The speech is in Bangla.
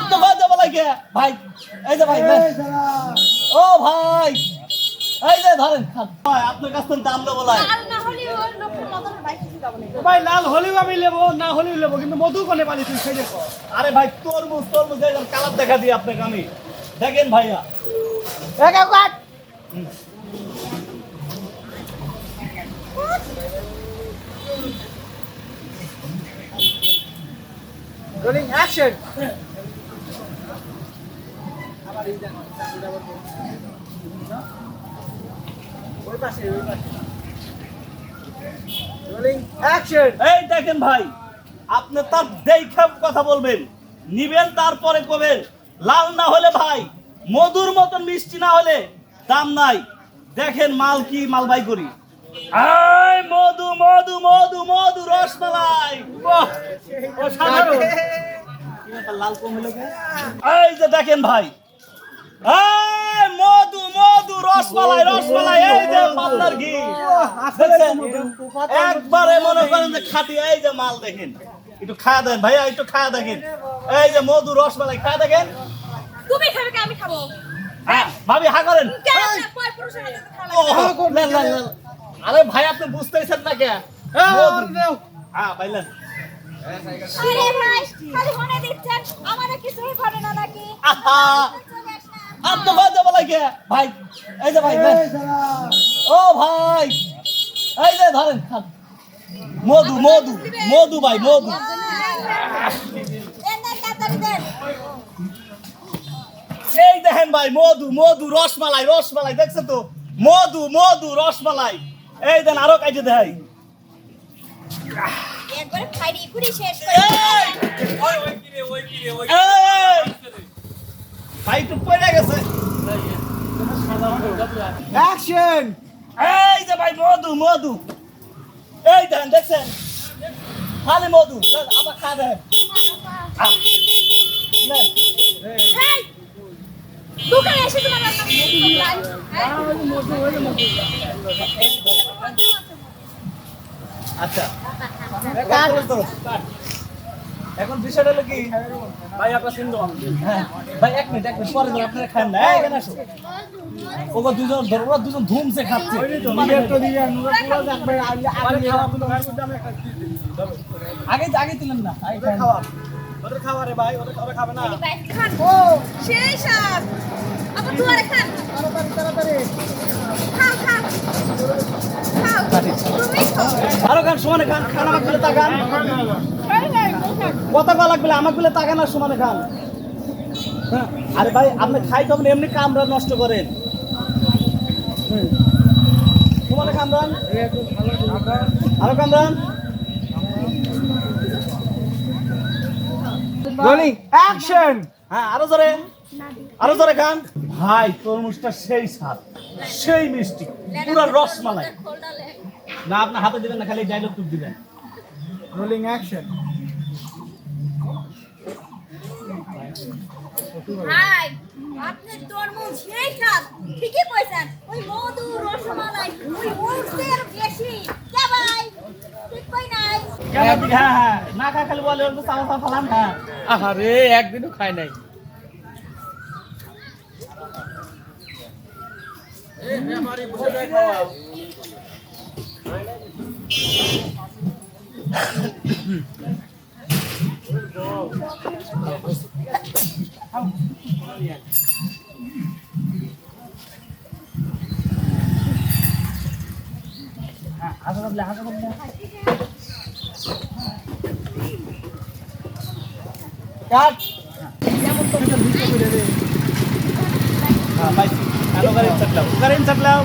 আপনি ভাই দেবো লাগে ভাই এই যে ভাই। ও ভাই এই যে ধরেন ভাই আপনার কাছ থেকে দাম দেবো লাল না হলে ওই লোকের মতন বাইক কিছু যাব না ভাই লাল হলেও আমি নেব না হলেও নেব কিন্তু মধু কোনে পালি তুই সেই দেখো। আরে ভাই তরমুজ তরমুজ কালার দেখা দিই আপনাকে আমি। দেখেন ভাইয়া। অ্যাকশন ওই পাশে ওই পাশে রোলিং অ্যাকশন এই দেখেন ভাই আপনি তার দেখে কথা বলবেন। নিবেন তারপরে কবেন। লাল না হলে ভাই মধুর মতন মিষ্টি না হলে দাম নাই। দেখেন মাল কি মাল বাই করি। মধু মধু মধু মধু রসমালাই। লাল কম হলো? এই যে দেখেন ভাই মধু মধু রসমালাই রসমালাই এই যে পান্নার ঘি। একবারে মনে করেন যে খাটি এই যে মাল দেখেন। একটু খাওয়া দেন ভাইয়া একটু খাওয়া দেখেন। এই যে মধু রসমালাই খাওয়া দেখেন। তুমি খাবে আমি খাব। হ্যাঁ ভাবি হা করেন। আরে ভাই আপনি বুঝতেছেন না কে? হ্যাঁ পাইলেন আরে ভাই খালি মনে দিচ্ছেন আমারে কিছুই করে না নাকি? আপনি ভাই দেবো লাগে। ভাই এই যে ভাই। ও ভাই এই যে ধরেন মধু মধু মধু ভাই মধু। এই দেখেন ভাই মধু মধু রসমালাই রসমালাই দেখছেন তো? মধু মধু রসমালাই। এই দেন আরও কাজে দেয় একবারে শেষ করে ভাই তো পড়ে গেছে। অ্যাকশন এই যে ভাই, মধু মধু। এই দেখেন দেখছেন? খালি মধু। আবার খা দেন। দোকানে এসে আচ্ছা। এখন বিষয়টা হলো কি? ভাই আপনার সিন্ধু হ্যাঁ, ভাই এক মিনিট এক মিনিট পরে আপনারা খান না। এখানে আসো। ওগো দুজন ধরো ওরা দুজন ধুমসে খাচ্ছে। আগে আগে দিলেন না। আগে খাওয়া। ওদের খাওয়া রে ভাই ওদের ওরা খাবে না। খান। ও সেই সাত আবার দুয়ারে খান। তাড়াতাড়ি তাড়াতাড়ি। খাও খাও। খাও। তুমি খাও। আরও খান সমানে খান। খান এই নাই খান। কথা বলা লাগবে আমাকে বলে তাকান না সমানে খান। হ্যাঁ, আরে ভাই আপনি খাই তখন এমনি কামরা নষ্ট করেন। হুম। সমানে কামরান আরও কামরান রোলিং অ্যাকশন হ্যাঁ আরও জোরে। আরও জোরে খান। ভাই তরমুজটা সেই স্বাদ সেই মিষ্টি পুরো রসমালাই না আপনার হাতে দিবেন না খালি ডায়লগ টুক দিবেন। রোলিং অ্যাকশন ভাই আপনি তরমুজ সেই সাত ঠিকই কইছেন ওই মধু রসমালাই ওই ওরসের বেশি। কে ভাই ঠিক কই নাই? হ্যাঁ হ্যাঁ না খালি বলে ওর চাওয়া চাওয়া ফালান হ্যাঁ আরে একদিনও খাই নাই। হাসা বদলে হাসা বদলে কাট হ্যাঁ গাড়ি চাটলাম গাড়ি চাটলাম